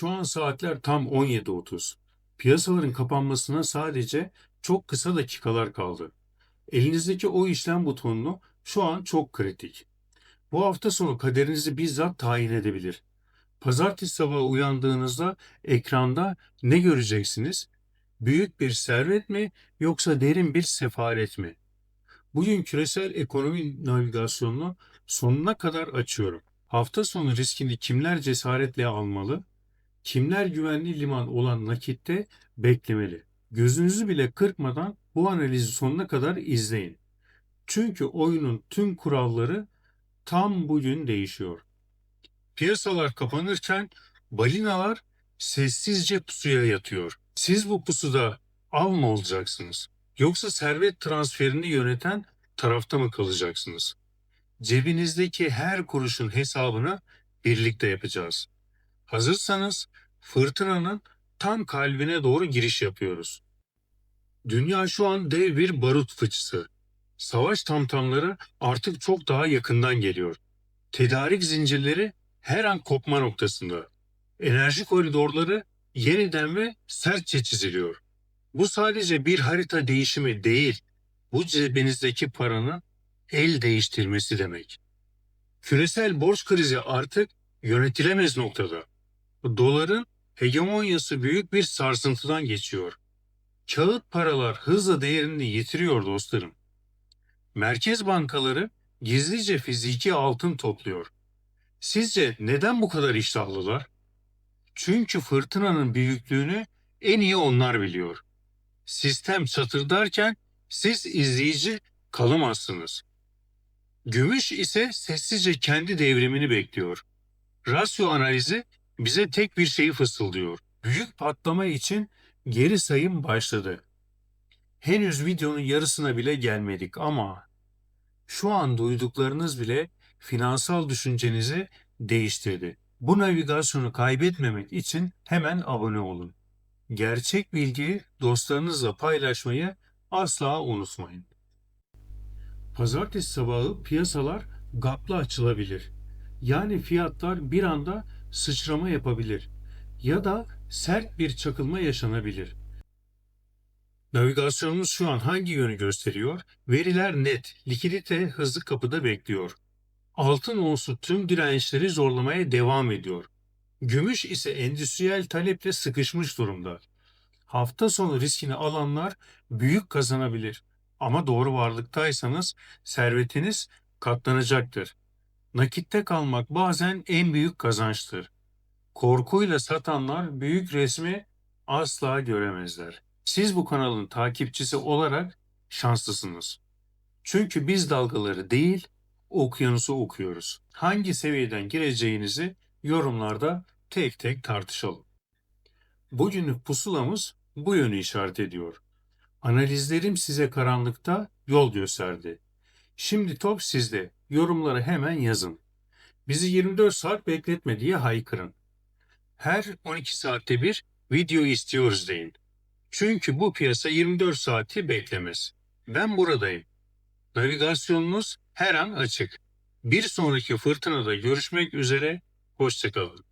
Şu an saatler tam 17.30. Piyasaların kapanmasına sadece çok kısa dakikalar kaldı. Elinizdeki o işlem butonunu şu an çok kritik. Bu hafta sonu kaderinizi bizzat tayin edebilir. Pazartesi sabahı uyandığınızda ekranda ne göreceksiniz? Büyük bir servet mi yoksa derin bir sefalet mi? Bugün küresel ekonomi navigasyonunu sonuna kadar açıyorum. Hafta sonu riskini kimler cesaretle almalı? Kimler güvenli liman olan nakitte beklemeli? Gözünüzü bile kırpmadan bu analizi sonuna kadar izleyin. Çünkü oyunun tüm kuralları tam bugün değişiyor. Piyasalar kapanırken balinalar sessizce pusuya yatıyor. Siz bu pusuda av mı olacaksınız? Yoksa servet transferini yöneten tarafta mı kalacaksınız? Cebinizdeki her kuruşun hesabını birlikte yapacağız. Hazırsanız fırtınanın tam kalbine doğru giriş yapıyoruz. Dünya şu an dev bir barut fıçısı. Savaş tamtamları artık çok daha yakından geliyor. Tedarik zincirleri her an kopma noktasında. Enerji koridorları yeniden ve sertçe çiziliyor. Bu sadece bir harita değişimi değil, bu cebinizdeki paranın el değiştirmesi demek. Küresel borç krizi artık yönetilemez noktada. Doların hegemonyası büyük bir sarsıntıdan geçiyor. Kağıt paralar hızla değerini yitiriyor dostlarım. Merkez bankaları gizlice fiziki altın topluyor. Sizce neden bu kadar iştahlılar? Çünkü fırtınanın büyüklüğünü en iyi onlar biliyor. Sistem çatırdarken siz izleyici kalamazsınız. Gümüş ise sessizce kendi devrimini bekliyor. Rasyo analizi bize tek bir şeyi fısıldıyor. Büyük patlama için geri sayım başladı. Henüz videonun yarısına bile gelmedik ama şu an duyduklarınız bile finansal düşüncenizi değiştirdi. Bu navigasyonu kaybetmemek için hemen abone olun. Gerçek bilgiyi dostlarınızla paylaşmayı asla unutmayın. Pazartesi sabahı piyasalar gapla açılabilir. Yani fiyatlar bir anda sıçrama yapabilir ya da sert bir çakılma yaşanabilir. Navigasyonumuz şu an hangi yönü gösteriyor? Veriler net, likidite hızlı kapıda bekliyor. Altın onsu tüm dirençleri zorlamaya devam ediyor. Gümüş ise endüstriyel taleple sıkışmış durumda. Hafta sonu riskini alanlar büyük kazanabilir. Ama doğru varlıktaysanız servetiniz katlanacaktır. Nakitte kalmak bazen en büyük kazançtır. Korkuyla satanlar büyük resmi asla göremezler. Siz bu kanalın takipçisi olarak şanslısınız. Çünkü biz dalgaları değil, okyanusu okuyoruz. Hangi seviyeden gireceğinizi yorumlarda tek tek tartışalım. Bugünlük pusulamız bu yönü işaret ediyor. Analizlerim size karanlıkta yol gösterdi. Şimdi top sizde. Yorumları hemen yazın. Bizi 24 saat bekletme diye haykırın. Her 12 saatte bir video istiyoruz deyin. Çünkü bu piyasa 24 saati beklemez. Ben buradayım. Navigasyonunuz her an açık. Bir sonraki fırtınada görüşmek üzere. Hoşçakalın.